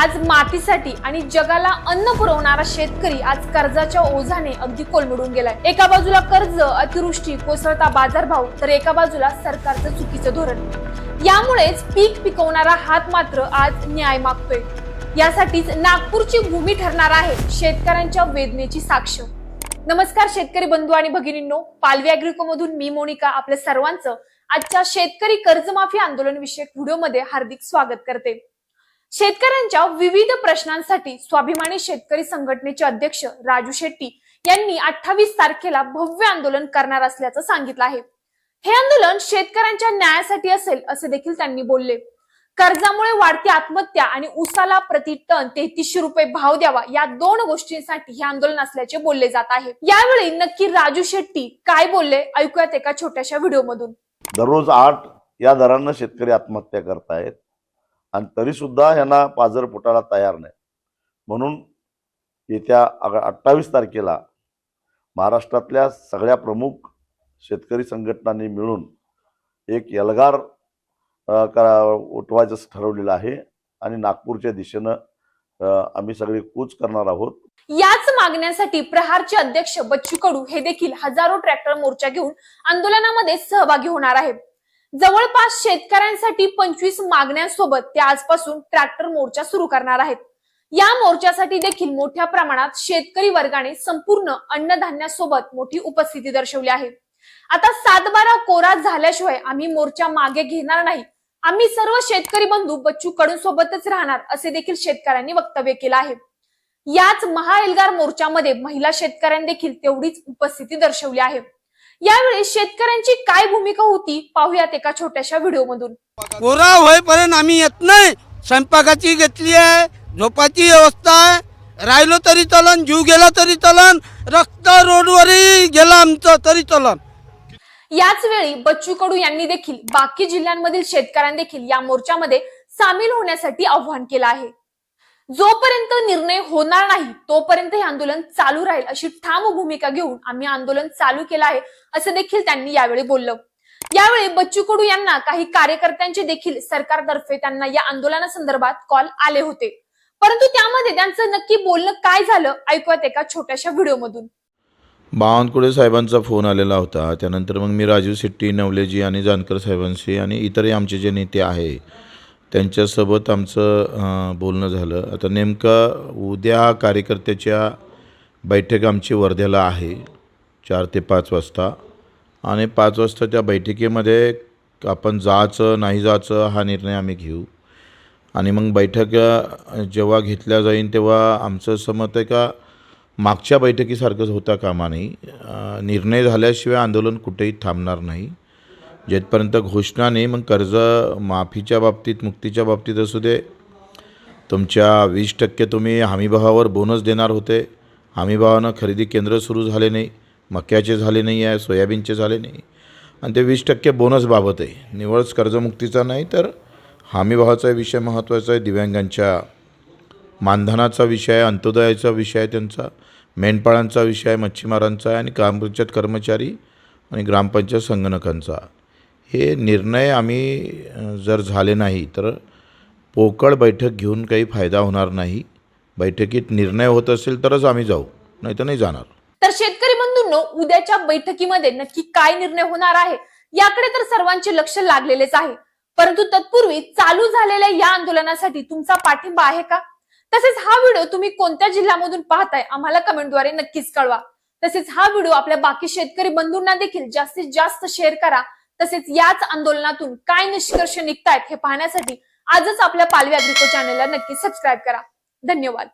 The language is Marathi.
आज मातीसाठी आणि जगाला अन्न पुरवणारा शेतकरी आज कर्जाच्या ओझाने अगदी कोलमडून गेलाय. एका बाजूला कर्ज अतिवृष्टी कोसळता बाजारभाव तर एका बाजूला सरकारचं चुकीचं धोरण. यामुळेच पीक पिकवणारा हात मात्र आज न्याय मागतोय. यासाठीच नागपूरची भूमी ठरणार आहे शेतकऱ्यांच्या वेदनेची साक्ष. नमस्कार शेतकरी बंधू आणि भगिनींनो पालवी अॅग्रिको मधून मी मोनिका आपल्या सर्वांचं आजच्या शेतकरी कर्जमाफी आंदोलन विषयक व्हिडिओमध्ये हार्दिक स्वागत करते. शेतकऱ्यांच्या विविध प्रश्नांसाठी स्वाभिमानी शेतकरी संघटनेचे अध्यक्ष राजू शेट्टी यांनी अठ्ठावीस तारखेला भव्य आंदोलन करणार असल्याचं सांगितलं आहे. हे आंदोलन शेतकऱ्यांच्या न्यायासाठी असेल असे देखील त्यांनी बोलले. कर्जामुळे वाढती आत्महत्या आणि उसाला प्रति टन तेहतीसशे रुपये भाव द्यावा या दोन गोष्टींसाठी हे आंदोलन असल्याचे बोलले जात आहे. यावेळी नक्की राजू शेट्टी काय बोलले ऐकूयात एका छोट्याशा व्हिडिओमधून. दररोज आठ या दरानं शेतकरी आत्महत्या करतायत. आणि तरीसुद्धा यांना पाजर फुटायला तयार नाही. म्हणून येत्या अठ्ठावीस तारखेला महाराष्ट्रातल्या सगळ्या प्रमुख शेतकरी संघटनांनी मिळून एक एल्गार करा उठवायचं ठरवलेलं आहे आणि नागपूरच्या दिशेनं आम्ही सगळे कूच करणार आहोत. याच मागण्यांसाठी प्रहारचे अध्यक्ष बच्चू कडू हे देखील हजारो ट्रॅक्टर मोर्चा घेऊन आंदोलनामध्ये सहभागी होणार आहेत. जवळपास शेतकऱ्यांसाठी पंचवीस मागण्यांसोबत ते आजपासून ट्रॅक्टर मोर्चा सुरू करणार आहेत. या मोर्चासाठी देखील मोठ्या प्रमाणात शेतकरी वर्गाने संपूर्ण अन्नधान्यासोबत मोठी उपस्थिती दर्शवली आहे. आता सातबारा कोरा झाल्याशिवाय आम्ही मोर्चा मागे घेणार नाही. आम्ही सर्व शेतकरी बंधू बच्चू कडून सोबतच राहणार असे देखील शेतकऱ्यांनी वक्तव्य केलं आहे. याच महाएल्गार मोर्चामध्ये महिला शेतकऱ्यांनी देखील तेवढीच उपस्थिती दर्शवली आहे. यावेळी शेतकऱ्यांची काय भूमिका होती पाहूयात एका छोट्याशा व्हिडिओमधून कोरा होईपर्यंत आम्ही येत नाही. स्वयंपाकाची घेतली आहे झोपाची व्यवस्था आहे. राहिलो तरी चलन जीव गेला तरी चलन रक्त रोडवरही गेला आमचं तरी चलन. याच वेळी बच्चू कडू यांनी देखील बाकी जिल्ह्यांमधील शेतकऱ्यांनी देखील या मोर्चामध्ये सामील होण्यासाठी आव्हान केलं आहे. जोपर्यंत निर्णय होणार नाही तोपर्यंत हे आंदोलन चालू राहील अशी ठाम भूमिका घेऊन आम्ही आंदोलन चालू केलं आहे असं देखील त्यांनी यावेळी बोललं. यावेळी बच्चू कडू यांना काही कार्यकर्त्यांचे देखील सरकारतर्फे त्यांना या आंदोलनासंदर्भात कॉल आले होते. परंतु त्यामध्ये त्यांचं नक्की बोलणं काय झालं ऐकूयात एका छोट्याशा व्हिडिओमधून. बावनकुळे साहेबांचा फोन आलेला होता त्यानंतर मग मी राजू शेट्टी नवलेजी आणि जानकर साहेबांशी आणि इतरही आमचे जे नेते आहे त्यांच्यासोबत आमचं बोलणं झालं. आता नेमकं उद्या कार्यकर्त्याच्या बैठक आमची वर्ध्याला आहे चार ते पाच वाजता. आणि पाच वाजता त्या बैठकीमध्ये आपण जायचं नाही जायचं हा निर्णय आम्ही घेऊ. आणि मग बैठक जेव्हा घेतल्या जाईल तेव्हा आमचं असं मत आहे का मागच्या बैठकीसारखंच होता कामा नाही निर्णय झाल्याशिवाय आंदोलन कुठेही थांबणार नाही. जेथपर्यंत घोषणा नाही मग कर्ज माफीच्या बाबतीत मुक्तीच्या बाबतीत असू दे. तुमच्या वीस टक्के तुम्ही हमीभावावर बोनस देणार होते. हमीभावानं खरेदी केंद्र सुरू झाले नाही मक्याचे झाले नाही आहे सोयाबीनचे झाले नाही. आणि ते वीस टक्के बोनसबाबत आहे. निवळच कर्जमुक्तीचा नाही तर हमीभावाचा विषय महत्त्वाचा आहे. दिव्यांगांच्या मानधनाचा विषय आहे अंत्योदयाचा विषय आहे त्यांचा मेंढपाळांचा विषय आहे मच्छीमारांचा आहे आणि ग्रामपंचायत कर्मचारी आणि ग्रामपंचायत संगणकांचा. हे निर्णय आम्ही जर झाले नाही तर पोकळ बैठक घेऊन काही फायदा होणार नाही. बैठकीत निर्णय होत असेल तरच आम्ही जाऊ नाही तर नाही जाणार. तर शेतकरी बंधूंनो उद्याच्या बैठकीमध्ये नक्की काय निर्णय होणार आहे याकडे तर सर्वांचे लक्ष लागलेलेच आहे. परंतु तत्पूर्वी चालू झालेल्या या आंदोलनासाठी तुमचा पाठिंबा आहे का? तसेच हा व्हिडिओ तुम्ही कोणत्या जिल्ह्यामधून पाहताय आम्हाला कमेंटद्वारे नक्कीच कळवा. तसेच हा व्हिडिओ आपल्या बाकी शेतकरी बंधूंना देखील जास्तीत जास्त शेअर करा तसेच याच आंदोलनातून काय निष्कर्ष निघतायत हे पाहण्यासाठी आजच आपल्या पालवी अग्रिको चॅनेलला नक्की सबस्क्राईब करा. धन्यवाद.